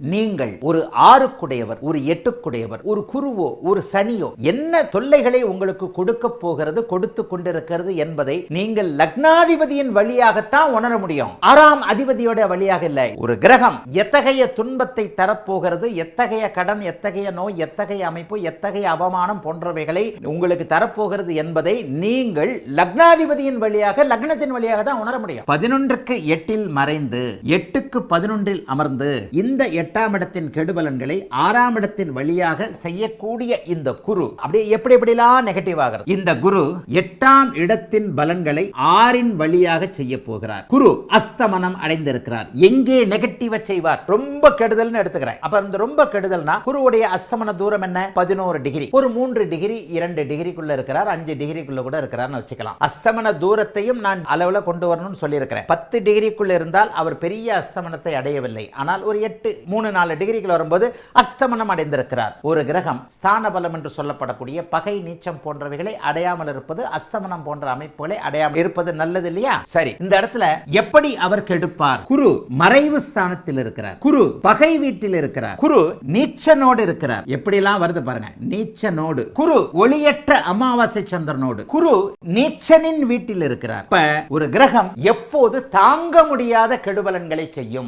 நீங்கள் ஒரு ஆறுக்குடையவர் ஒரு எட்டுக்குடையவர் ஒரு குருவோ ஒரு சனியோ என்ன தொல்லைகளை உங்களுக்கு கொடுக்க போகிறது கொடுத்து கொண்டிருக்கிறது என்பதை நீங்கள் லக்னாதிபதியின் வழியாகத்தான் உணர முடியும். ஆறாம் அதிபதியோட வழியாக இல்லை. ஒரு கிரகம் எத்தகைய துன்பத்தை தரப்போகிறது எத்தகைய கடன் எத்தகைய நோய் எத்தகைய அமைப்பு எத்தகைய அவமானம் போன்றவைகளை உங்களுக்கு தரப்போகிறது என்பதை நீங்கள் லக்னாதிபதியின் வழியாக லக்னத்தின் வழியாக தான் உணர முடியும். பதினொன்றுக்கு எட்டில் மறைந்து எட்டுக்கு பதினொன்றில் அமர்ந்து இந்த எட்டாம் இடத்தின் கெடுபலன்களை ஆறாம் இடத்தின் வழியாக செய்யக்கூடிய இந்த குரு அப்படியே எப்படி எப்படிலாம் நெகட்டிவ் ஆகிறது? இந்த குரு எட்டாம் இடத்தின் பலன்களை ஆறின் வழியாக செய்ய போகிறார். குரு அஸ்தமனம் அடைந்திருக்கிறார். எங்கே நெகட்டிவ செய்வார்? ரொம்ப கெடுதல்னு எடுத்துக்கிறேன். அப்ப இந்த ரொம்ப கெடுதல்னா குருவுடைய அஸ்தமன தூரம் என்ன? பதினோரு டிகிரி ஒரு மூன்று டிகிரி இரண்டு டிகிரிக்குள்ள இருக்கிறார். அஞ்சு டிகிரிக்குள்ள கூட இருக்கிறார்னு வச்சுக்கலாம். அஸ்தமன தூரத்தையும் நான் அளவுல கொண்டு வரணும்னு சொல்லியிருக்கிறேன். பத்து டிகிரிக்குள்ள இருந்தால் அவர் பெரிய அஸ்தமனத்தை அடையவில்லை. ஆனால் ஒரு எட்டு மூணு நாலு டிகிரிகள் வரும்போது அஸ்தமனம் அடைந்திருக்கிறார். ஒரு கிரகம் ஸ்தான பலம் என்று சொல்லப்படக்கூடிய பகை நீச்சம் போன்றவைகளை அடையாமல் இருப்பது அஸ்தமனம் போன்ற அமைப்புகளை அடையாமல் இருப்பது நல்லது இல்லையா? சரி இந்த இடத்துல எப்படி அவர் கெடுப்பார்? குரு மறைவு ஸ்தானத்தில் இருக்கிறார். குரு பகை வீட்டில் இருக்கிறார். குரு நீச்சனோடு இருக்கிறார். எப்படிலாம் வருது பாருங்க. நீச்சனோடு. குரு ஒளியற்ற அமாவாசை சந்திரனோடு. குரு நீச்சனின் வீட்டில் இருக்கிறார். இப்ப ஒரு கிரகம் எப்போது தாங்க முடியாத கெடுபலன்களை செய்யும்?